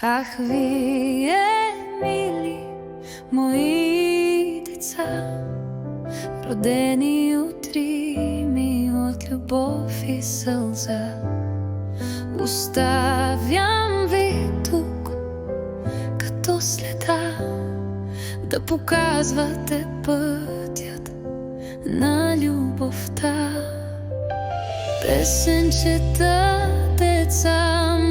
Ах, вие, мили мои деца, родени от Рими, от любов и сълза. Оставям ви тук, като следа, да показвате пътят на любовта. Песенчета, деца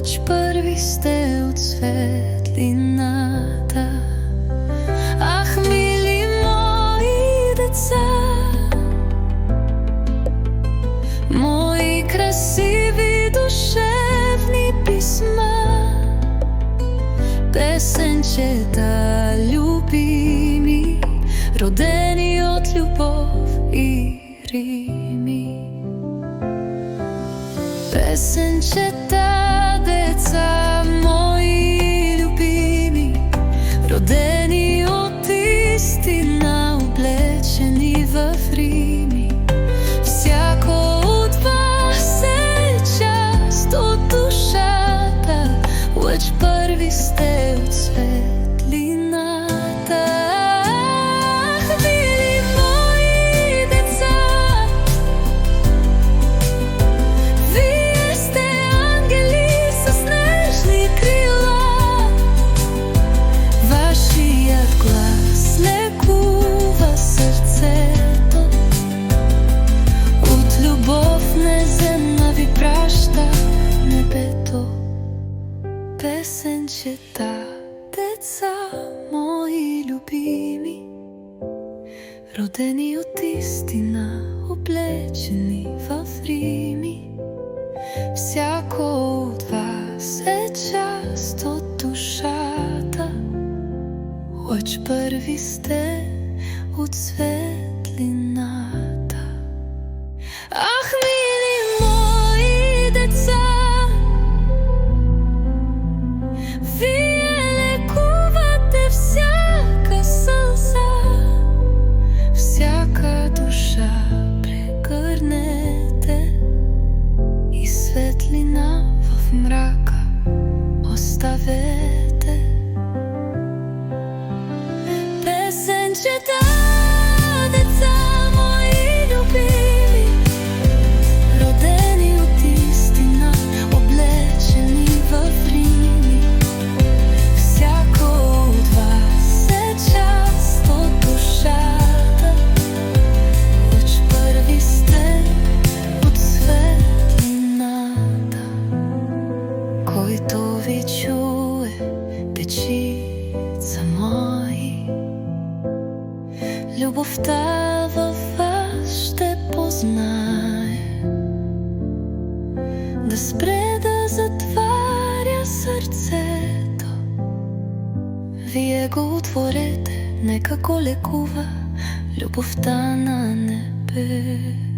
лъч първи сте от светлината. Ах, мили мои деца, Мои красиви душевни писма, песенчета любими, родени от любов и Рими. Песенчета, деца мои Песенчета, деца мои любими, родени от истина, облечени в Рими. Всяко от вас е част от душата, лъч първи сте от светлината. Вие лекувате всяка сълза, всяка душа прегърнете и светлина в мрака оставете. Ви печица мой, любовта във вас ще познае. Да спре да затваря сърцето, вие го отворете, нека го лекува любовта на небе.